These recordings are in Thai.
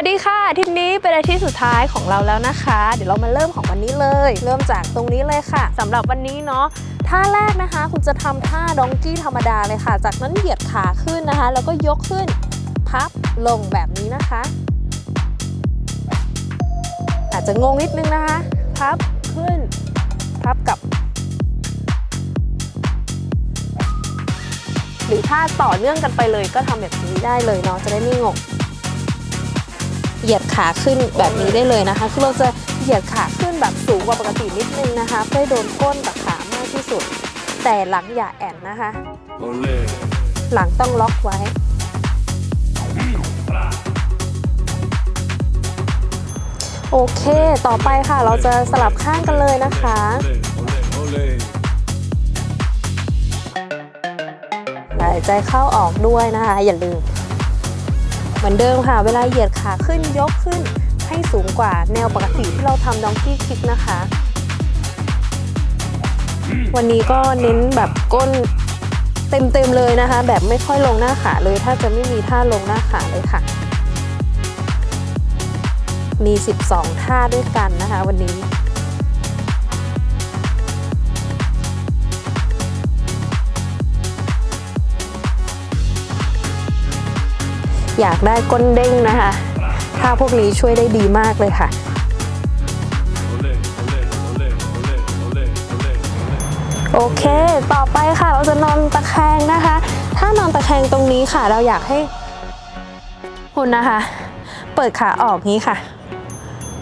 วัสดีค่ะอาทิตย์นี้เป็นอาทิตย์สุดท้ายของเราแล้วนะคะ เดี๋ยวเรามาเริ่มของวันนี้เลย เริ่มจากตรงนี้เลยค่ะสำหรับวันนี้เนาะท่าแรกนะคะ คุณจะทำท่าดองกี้ธรรมดาเลยค่ะ จากนั้นเหยียดขาขึ้นนะคะ แล้วก็ยกขึ้น พับลงแบบนี้นะคะ อาจจะงงนิดนึงนะคะ พับขึ้น พับกลับ หรือถ้าต่อเนื่องกันไปเลยก็ทำแบบนี้ได้เลยเนาะจะได้ไม่งง เหยียดขาขึ้นแบบนี้ได้เลยนะคะ คือเราจะเหยียดขาขึ้นแบบสูงกว่าปกตินิดนึงนะคะเพื่อให้โดนก้นกับขามากที่สุด แต่หลังอย่าแอนนะคะ Olé. หลังต้องล็อกไว้ โอเค ต่อไปค่ะ เราจะสลับข้างกันเลยนะคะ Olé, olé, olé. หายใจเข้าออกด้วยนะคะ อย่าลืม เหมือนเดิมค่ะ เวลาเหยียดขาขึ้นยกขึ้นให้สูงกว่าแนวปกติที่เราทำดองกี้คิกนะคะ วันนี้ก็เน้นแบบก้นเต็มๆเลยนะคะ แบบไม่ค่อยลงหน้าขาเลย ถ้าจะไม่มีท่าลงหน้าขาเลยค่ะ มี 12 ท่าด้วยกันนะคะ วันนี้ อยากได้ก้นเด้งนะคะท่าพวกนี้ช่วยได้ดีมากเลยค่ะโอเค ต่อไปค่ะเราจะนอนตะแคงนะคะ ถ้านอนตะแคงตรงนี้ค่ะ เราอยากให้คุณนะคะ เปิดขาออกนี้ค่ะ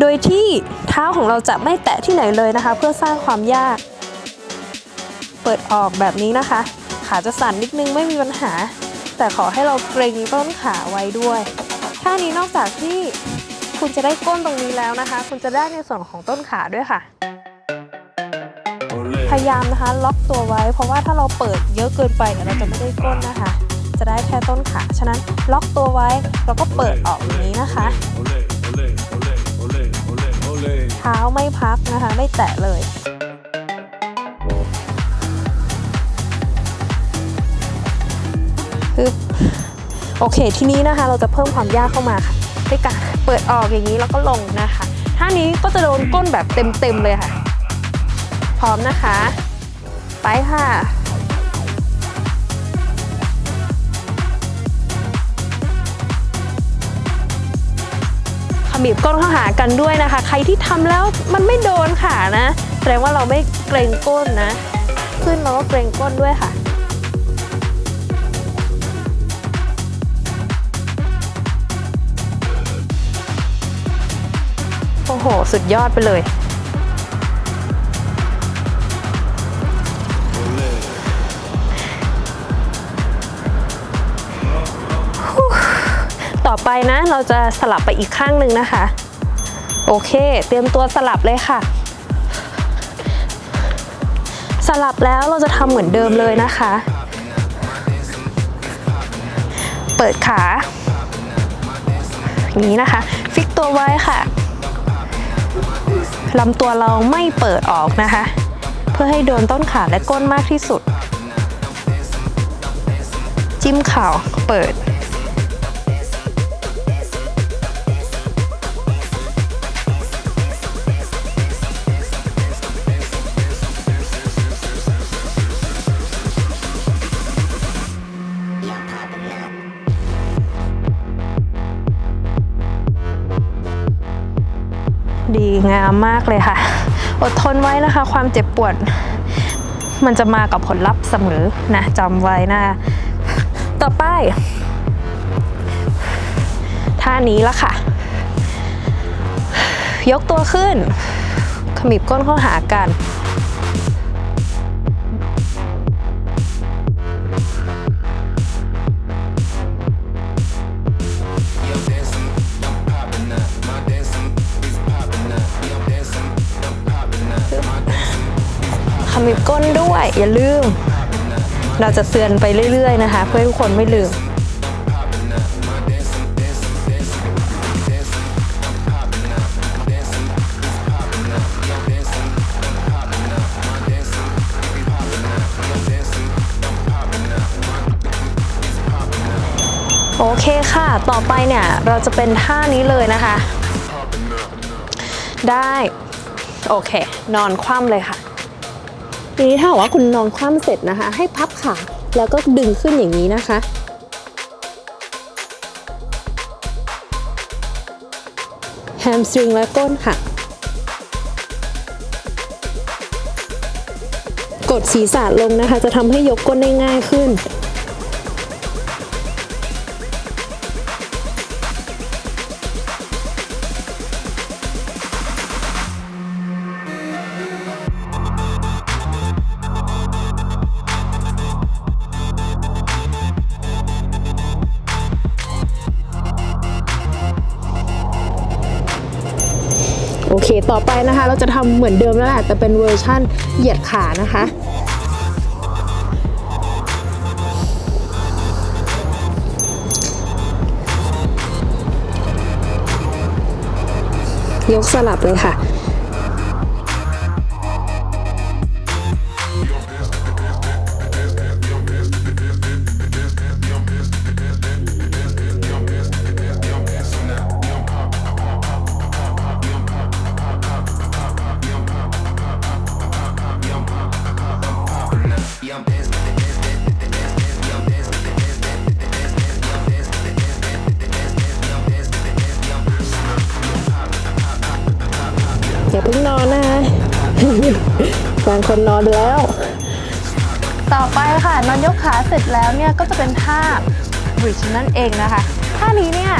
โดยที่เท้าของเราจะไม่แตะที่ไหนเลยนะคะ เพื่อสร้างความยาก เปิดออกแบบนี้นะคะ ขาจะสั่นนิดนึงไม่มีปัญหา แต่ขอให้เราเกรงต้นขาไว้ด้วยท่านี้นอกจากที่คุณจะได้ก้นตรงนี้แล้วนะคะ คุณจะได้ในส่วนของต้นขาด้วยค่ะ พยายามนะคะล็อกตัวไว้ เพราะว่าถ้าเราเปิดเยอะเกินไปเดี๋ยเราจะไม่ได้ก้นนะคะ จะได้แค่ต้นขา ฉะนั้นล็อกตัวไว้แล้วก็เปิดออกอย่างนี้นะคะ เท้าไม่พักนะคะ ไม่แตะเลย ปึ๊บโอเค ทีนี้นะคะเราจะเพิ่มความยากเข้ามาค่ะด้วยการเปิดออกอย่างนี้แล้วก็ลงนะคะท่านี้ก็จะโดนก้นแบบเต็มๆเลยค่ะ พร้อมนะคะ ไปค่ะขมิบก้นเข้าหากันด้วยนะคะ ใครที่ทำแล้วมันไม่โดนขานะ แสดงว่าเราไม่เกรงก้นนะ ขึ้นเราก็เกรงก้นด้วยค่ะ สุดยอดไปเลย ต่อไปนะเราจะสลับไปอีกข้างหนึ่งนะคะ โอเค เตรียมตัวสลับเลยค่ะสลับแล้วเราจะทำเหมือนเดิมเลยนะคะ เปิดขา อย่างนี้นะคะ ฟิกตัวไว้ค่ะ ลำตัวเราไม่เปิดออกนะคะ เพื่อให้โดนต้นขาและก้นมากที่สุด จิ้มเข่าเปิด งามมากเลยค่ะ อดทนไว้นะคะ ความเจ็บปวด มันจะมากับผลลัพธ์เสมอนะจำไว้นะ ต่อไปท่านี้ละค่ะ ยกตัวขึ้น ขมิบก้นเข้าหากัน ขมิบก้นด้วย อย่าลืม เราจะเตือนไปเรื่อยๆนะคะ เพื่อให้ทุกคนไม่ลืมโอเคค่ะ ต่อไปเนี่ยเราจะเป็นท่านี้เลยนะคะ ได้ โอเค นอนคว่ำเลยค่ะ ทีนี้ถ้าว่าคุณนอนคว่ำเสร็จนะคะ ให้พับขาแล้วก็ดึงขึ้นอย่างนี้นะคะ แฮมสตริงและก้นค่ะ กดศีรษะลงนะคะ จะทำให้ยกก้นได้ง่ายขึ้น อเคต่อไปนะคะ เราจะทำเหมือนเดิมแล้วแหละแต่เป็นเวอร์ชั่นเหยียดขานะคะยกสลับเลยค่ะ อย่าเพิ่งนอนนะคะบางคนนอนแล้ว ต่อไปค่ะนอนยกขาเสร็จแล้วเนี่ยก็จะเป็นท่า bridge นั่นเองนะคะท่านี้เนี่ย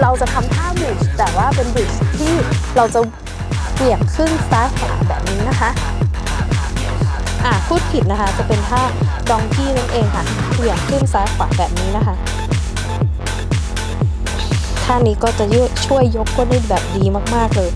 เราจะทำท่า bridge แต่ว่าเป็น bridge ที่เราจะเหวี่ยงขึ้นซ้ายขวาแบบนี้นะคะอะพูดผิดนะคะ จะเป็นท่าดองกี้นั่นเองค่ะเหวี่ยงขึ้นซ้ายขวาแบบนี้นะคะท่านี้ก็จะช่วยยกก้นได้แบบดีมากๆเลย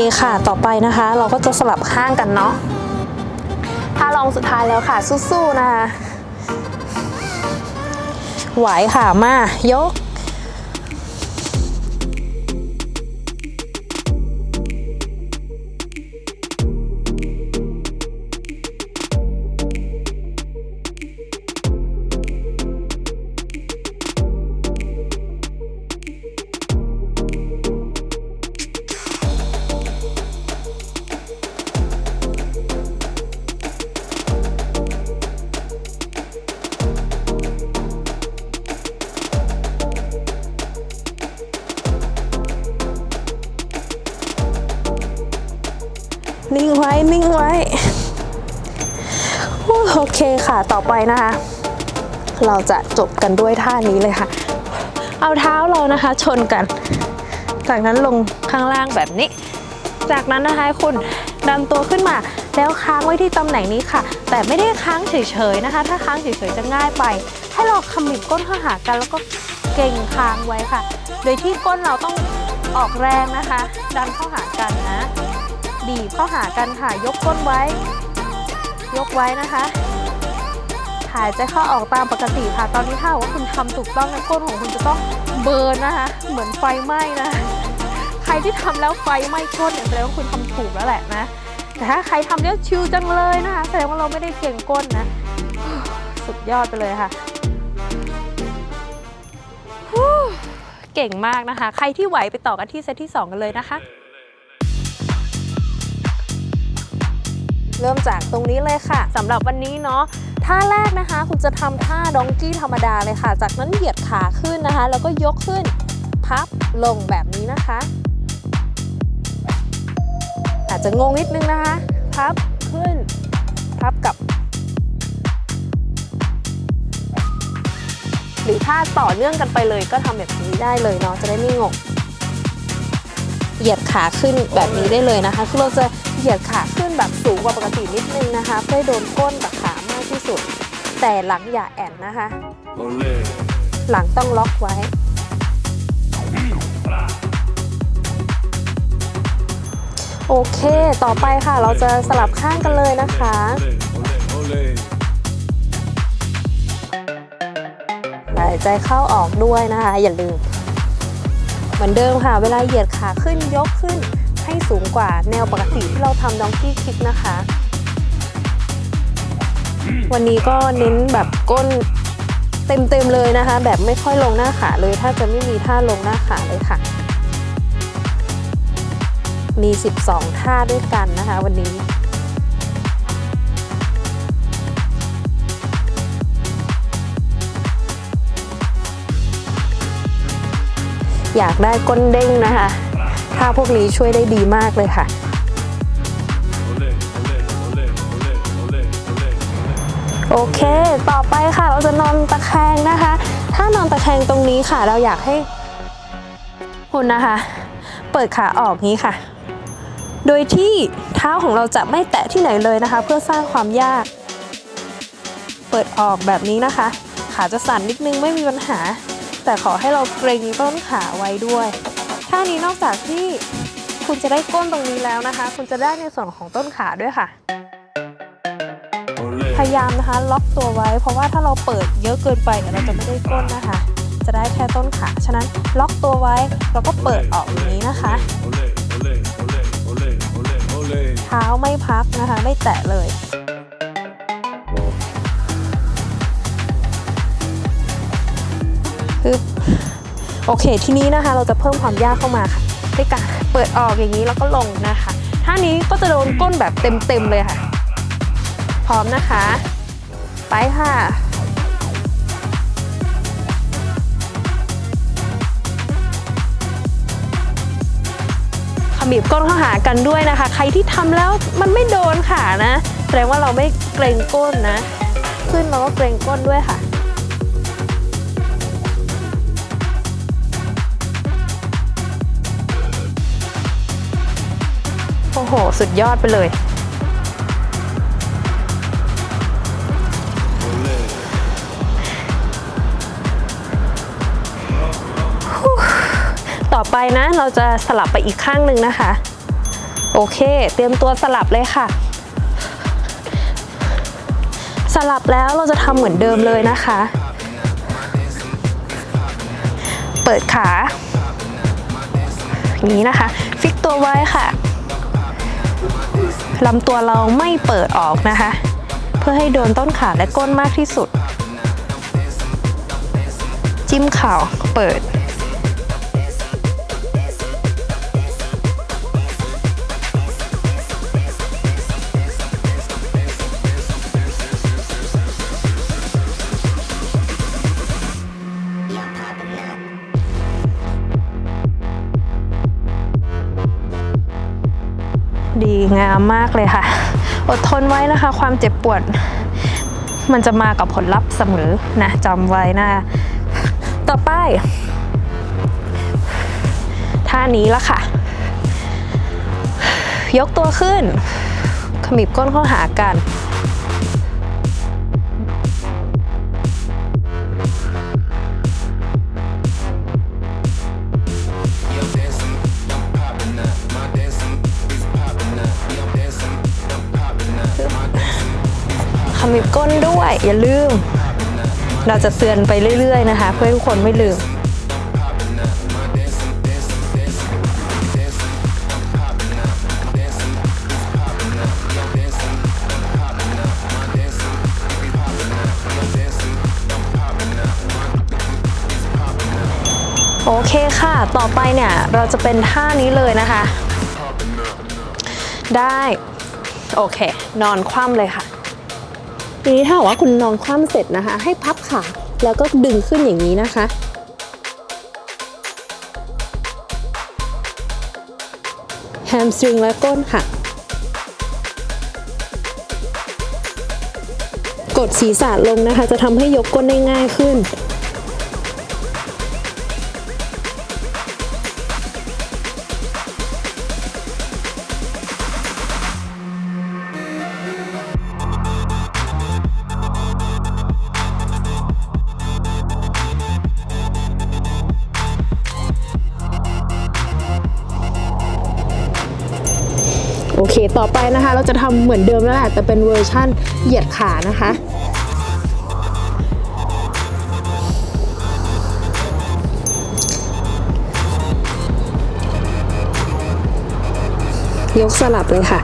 คค่ะ ต่อไปนะคะ เราก็จะสลับข้างกันเนาะถ้าลองสุดท้ายแล้วค่ะสู้ๆนะคะไหวค่ะมายก นิ่งไว้นิ่งไว้โอเคค่ะต่อไปนะคะ เราจะจบกันด้วยท่านี้เลยค่ะ เอาเท้าเรานะคะ ชนกัน จากนั้นลงข้างล่างแบบนี้ จากนั้นนะคะคุณดันตัวขึ้นมา แล้วค้างไว้ที่ตำแหน่งนี้ค่ะ แต่ไม่ได้ค้างเฉยๆนะคะ ถ้าค้างเฉยๆจะง่ายไป ให้เราขมิบก้นเข้าหากันแล้วก็เก่งค้างไว้ค่ะ โดยที่ก้นเราต้องออกแรงนะคะ ดันเข้าหากันนะ บีบเข้าหากันค่ะ ยกก้นไว้ ยกไว้นะคะหายใจเข้าออกตามปกติค่ะ ตอนนี้ถ้าว่าคุณทำถูกต้องนะก้นของคุณจะต้องเบิร์นนะคะ เหมือนไฟไหม้นะ ใครที่ทำแล้วไฟไหม้ก้นเนี่ยแสดงว่าคุณทำถูกแล้วแหละนะ แต่ถ้าใครทำแล้วชิวจังเลยนะคะแสดงว่าเราไม่ได้เก่งก้นนะ สุดยอดไปเลยค่ะเก่งมากนะคะ ใครที่ไหวไปต่อกันที่เซตที่ 2 กันเลยนะคะ เริ่มจากตรงนี้เลยค่ะสำหรับวันนี้เนาะท่าแรกนะคะ คุณจะทำท่าดองกี้ธรรมดาเลยค่ะ จากนั้นเหยียดขาขึ้นนะคะ แล้วก็ยกขึ้น พับลงแบบนี้นะคะ อาจจะงงนิดนึงนะคะ พับขึ้น พับกลับหรือถ้าต่อเนื่องกันไปเลยก็ทำแบบนี้ได้เลยเนาะจะได้ไม่งงเหยียดขาขึ้นแบบนี้ได้เลยนะคะ คือเราจะ เหยียดขาขึ้นแบบสูงกว่าปกตินิดนึงนะคะ เพื่อโดนก้นกับขามากที่สุด แต่หลังอย่าแอนนะคะ หลังต้องล็อกไว้ โอเค ต่อไปค่ะเราจะสลับข้างกันเลยนะคะหายใจเข้าออกด้วยนะคะ อย่าลืม เหมือนเดิมค่ะ เวลาเหยียดขาขึ้นยกขึ้น ให้สูงกว่าแนวปกติที่เราทำดองกี้คิกนะคะ วันนี้ก็เน้นแบบก้นเต็มๆเลยนะคะ แบบไม่ค่อยลงหน้าขาเลย ถ้าจะไม่มีท่าลงหน้าขาเลยค่ะ มี 12 ท่าด้วยกันนะคะ วันนี้อยากได้ก้นเด้งนะคะ ท่าพวกนี้ช่วยได้ดีมากเลยค่ะ โอเค ต่อไปค่ะเราจะนอนตะแคงนะคะ ถ้านอนตะแคงตรงนี้ค่ะ เราอยากให้คุณนะคะ เปิดขาออกนี้ค่ะ โดยที่เท้าของเราจะไม่แตะที่ไหนเลยนะคะ เพื่อสร้างความยาก เปิดออกแบบนี้นะคะ ขาจะสั่นนิดนึงไม่มีปัญหา แต่ขอให้เราเกรงต้นขาไว้ด้วย ท่านี้นอกจากที่คุณจะได้ก้นตรงนี้แล้วนะคะ คุณจะได้ในส่วนของต้นขาด้วยค่ะ Ole, พยายามนะคะล็อกตัวไว้ เพราะว่าถ้าเราเปิดเยอะเกินไปเดี๋ยวเราจะไม่ได้ก้นนะคะ จะได้แค่ต้นขา ฉะนั้นล็อกตัวไว้แล้วก็เปิดออกอย่างนี้นะคะ ole, ole, ole, ole, ole, ole. เท้าไม่พักนะคะ ไม่แตะเลยปึ๊บ โอเค ทีนี้นะคะเราจะเพิ่มความยากเข้ามาค่ะด้วยการเปิดออกอย่างนี้แล้วก็ลงนะคะท่านี้ก็จะโดนก้นแบบเต็มๆเลยค่ะ พร้อมนะคะ ไปค่ะขมิบก้นเข้าหากันด้วยนะคะ ใครที่ทำแล้วมันไม่โดนขานะ แสดงว่าเราไม่เกรงก้นนะ ขึ้นเราก็เกรงก้นด้วยค่ะ โอ้โห สุดยอดไปเลย ต่อไปนะเราจะสลับไปอีกข้างหนึ่งนะคะ โอเค เตรียมตัวสลับเลยค่ะ สลับแล้วเราจะทำเหมือนเดิมเลยนะคะ เปิดขา อย่างนี้นะคะ ฟิกตัวไว้ค่ะ ลำตัวเราไม่เปิดออกนะคะ เพื่อให้โดนต้นขาและก้นมากที่สุด จิ้มเข่าเปิด งามมากเลยค่ะ อดทนไว้นะคะ ความเจ็บปวด มันจะมากับผลลัพธ์เสมอนะจำไว้นะ ต่อไปท่านี้ละค่ะ ยกตัวขึ้น ขมิบก้นเข้าหากัน มิบก้นด้วย อย่าลืม เราจะเตือนไปเรื่อยๆนะคะ เพื่อให้ทุกคนไม่ลืมโอเคค่ะ ต่อไปเนี่ยเราจะเป็นท่านี้เลยนะคะ ได้ โอเค นอนคว่ำเลยค่ะ ทีนี้ถ้าหากว่าคุณนอนคว่ำเสร็จนะคะ ให้พับขาแล้วก็ดึงขึ้นอย่างนี้นะคะ แฮมสตริงและก้นค่ะ กดศีรษะลงนะคะ จะทำให้ยกก้นได้ง่ายขึ้น ต่อไปนะคะ เราจะทำเหมือนเดิมแล้วแหละแต่เป็นเวอร์ชั่นเหยียดขานะคะยกสลับเลยค่ะ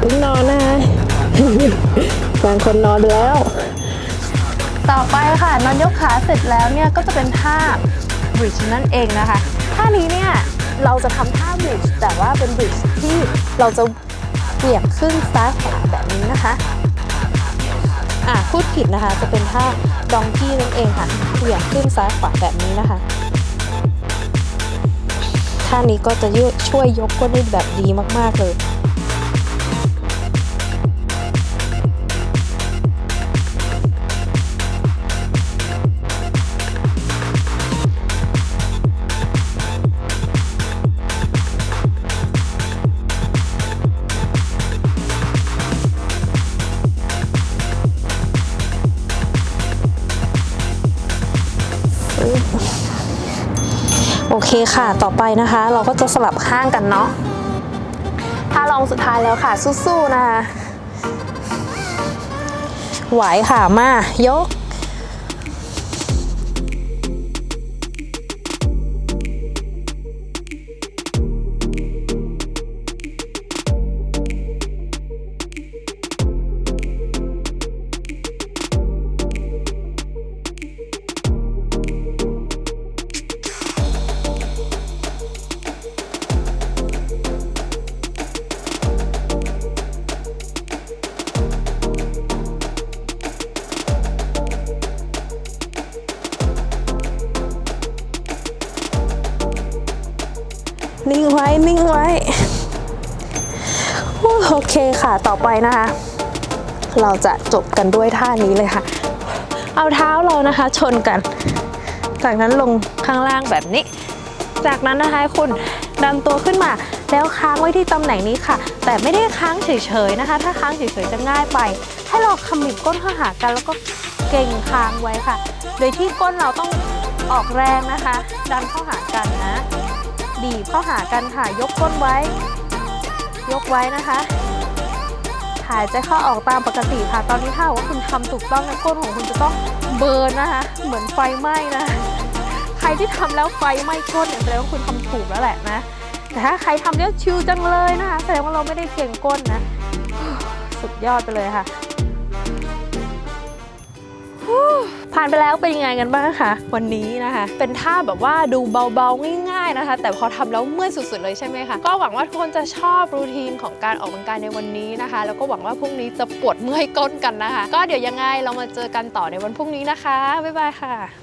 เพิ่งนอนนะคะบางคนนอนแล้ว ต่อไปค่ะนอนยกขาเสร็จแล้วเนี่ยก็จะเป็นท่าบริดจ์นั่นเองนะคะท่านี้เนี่ยเราจะทำท่าบริดจ์แต่ว่าเป็นบริดจ์ที่เราจะเหวี่ยงขึ้นซ้ายขวาแบบนี้นะคะอะพูดผิดนะคะ จะเป็นท่าดองกี้นั่นเองค่ะเหวี่ยงขึ้นซ้ายขวาแบบนี้นะคะท่านี้ก็จะช่วยยกก้นได้แบบดีมากๆเลย เคค่ะ ต่อไปนะคะ เราก็จะสลับข้างกันเนาะท่าลองสุดท้ายแล้วค่ะ สู้ๆนะคะไหวค่ะ มายก โอเคค่ะต่อไปนะคะ เราจะจบกันด้วยท่านี้เลยค่ะ เอาเท้าเรานะคะชนกัน จากนั้นลงข้างล่างแบบนี้ จากนั้นนะคะคุณดันตัวขึ้นมา แล้วค้างไว้ที่ตำแหน่งนี้ค่ะ แต่ไม่ได้ค้างเฉยๆนะคะ ถ้าค้างเฉยๆจะง่ายไป ให้เราขมิบก้นเข้าหากันแล้วก็เก่งค้างไว้ค่ะ โดยที่ก้นเราต้องออกแรงนะคะ ดันเข้าหากันนะบีบเข้าหากันค่ะ ยกก้นไว้ ยกไว้นะคะหายใจเข้าออกตามปกติค่ะ ตอนนี้ถ้าว่าคุณทำถูกต้องนะก้นของคุณจะต้องเบิร์นนะคะ เหมือนไฟไหม้นะ ใครที่ทำแล้วไฟไหม้ก้นเนี่ยแสดงว่าคุณทำถูกแล้วแหละนะ แต่ถ้าใครทำแล้วชิวจังเลยนะคะ แสดงว่าเราไม่ได้เก่งก้นนะ สุดยอดไปเลยค่ะ ผ่านไปแล้วเป็นยังไงกันบ้างคะวันนี้นะคะ เป็นท่าแบบว่าดูเบาๆง่าย ๆนะคะ แต่พอทำแล้วเมื่อยสุดๆเลยใช่ไหมคะก็หวังว่าทุกคนจะชอบรูทีนของการออกกำลังกายในวันนี้นะคะ แล้วก็หวังว่าพรุ่งนี้จะปวดเมื่อยก้นกันนะคะ ก็เดี๋ยวยังไงเรามาเจอกันต่อในวันพรุ่งนี้นะคะบ๊ายบายค่ะ